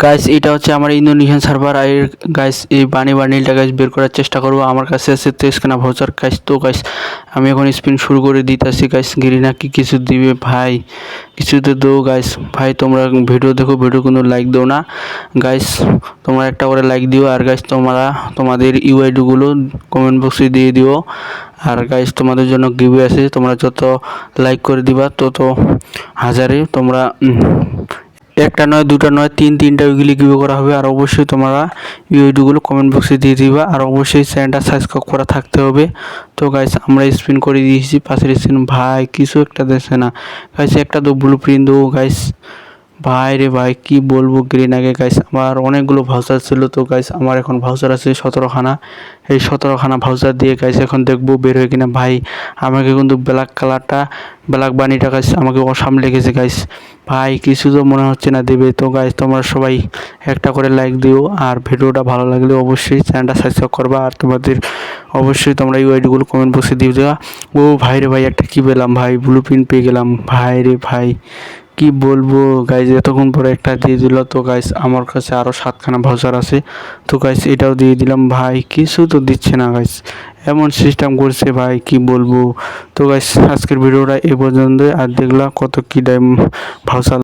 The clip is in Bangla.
গাইস এটা হচ্ছে আমার ইন্দোনেশিয়ান সার্ভার আর গাইস এই বানি বান্ডিলটা গাইস বের করার চেষ্টা করব। আমার কাছে আছে তেইশ খানা ভাউচার গাইস তো গাইস আমি এখন স্পিন শুরু করে দিতেছি গাইস গিরিনা কি কিছু দিবে ভাই? কিছু তো দো গাইস ভাই, তোমরা ভিডিও দেখো ভিডিও কোনো লাইক দাও না। গাইস তোমরা একটা করে লাইক দিও আর গাইস তোমরা, তোমাদের ইউআইডিগুলো কমেন্ট বক্সে দিয়ে দিও। আর গাইস তোমাদের জন্য গিভে আছে, তোমরা যত লাইক করে দিবা, তত হাজারে তোমরা একটা নয়, দুটা নয়, তিন, তিনটা উইকলি গিভ করা হবে। আর অবশ্যই তোমরা ইউআইডিগুলো কমেন্ট বক্সে দিয়ে দিবা। আর অবশ্যই চ্যানেলটা সাবস্ক্রাইব করা থাকতে হবে। তো গাইস আমরা স্পিন করে দিয়েছি। পাশের স্পিন ভাই, কিছু একটা দেখছে না। গাইস একটা তো ব্লু প্রিন্ট দেবো গাইস ভাই রে ভাই, কি বলব গ্রিন আগে গাইস আমার অনেকগুলো ভাউচার ছিল তো গাইস আমার এখন ভাউচার আছে সতেরোখানা। এই সতেরোখানা ভাউচার দিয়ে গাইস এখন দেখব বের হয়ে কিনা। ভাই, আমাকে কিন্তু ব্ল্যাক কালারটা ব্ল্যাক বানিটা গাইস আমাকে অসাম লেগেছে গাইস ভাই, কিছু তো মনে হচ্ছে না দেবে। তো গাইস তোমরা সবাই একটা করে লাইক দিও, আর ভিডিওটা ভালো লাগলে অবশ্যই চ্যানেলটা সাবস্ক্রাইব করবা, আর তোমাদের অবশ্যই তোমরা ইউআইডিগুলো কমেন্ট বক্সে দিয়ে দেওয়া। ও ভাই রে ভাই, একটা কী পেলাম? ভাই ব্লু প্রিন্ট পেয়ে গেলাম। ভাই রে ভাই কি বলব গাইজ এতক্ষণ পরে একটা দিয়ে দিল। তো গাইস আমার কাছে আরও সাতখানা ভাউচার আছে। তো গাইস এটাও দিয়ে দিলাম। ভাই, কিছু তো দিচ্ছে না গাইস এমন সিস্টেম করছে, ভাই, কি বলব। তো গাইস আজকের ভিডিওটা এ পর্যন্ত আর দেখলাম কত কী দেয় ভাউচার